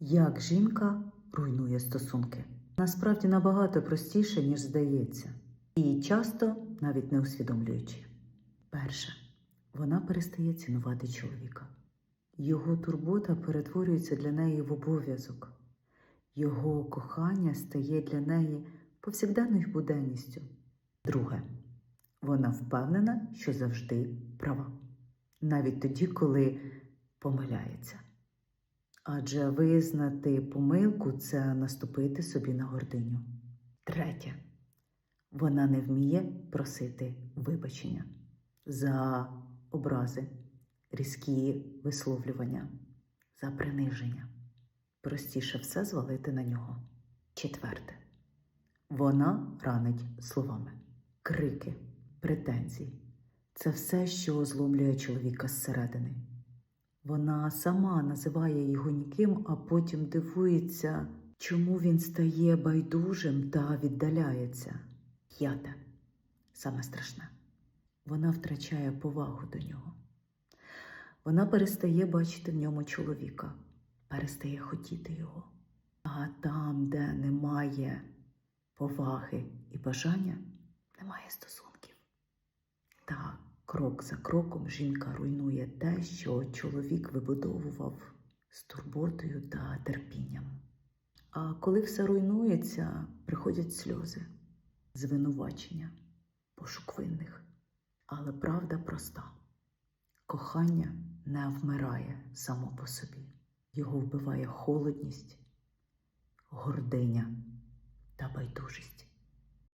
Як жінка руйнує стосунки. Насправді набагато простіше, ніж здається, і часто навіть не усвідомлюючи. Перше, вона перестає цінувати чоловіка. Його турбота перетворюється для неї в обов'язок. Його кохання стає для неї повсякденною буденністю. Друге, вона впевнена, що завжди права, навіть тоді, коли помиляється. Адже визнати помилку це наступити собі на гординю. Третє, вона не вміє просити вибачення за образи, різкі висловлювання, за приниження. Простіше все звалити на нього. Четверте, вона ранить словами, крики, претензії. Це все, що зломлює чоловіка зсередини. Вона сама називає його ніким, а потім дивується, чому він стає байдужим та віддаляється. П'яте, саме страшне, вона втрачає повагу до нього. Вона перестає бачити в ньому чоловіка, перестає хотіти його. А там, де немає поваги і бажання, немає стосунків. Крок за кроком жінка руйнує те, що чоловік вибудовував з турботою та терпінням. А коли все руйнується, приходять сльози, звинувачення, пошук винних. Але правда проста: кохання не вмирає само по собі, його вбиває холодність, гординя та байдужість.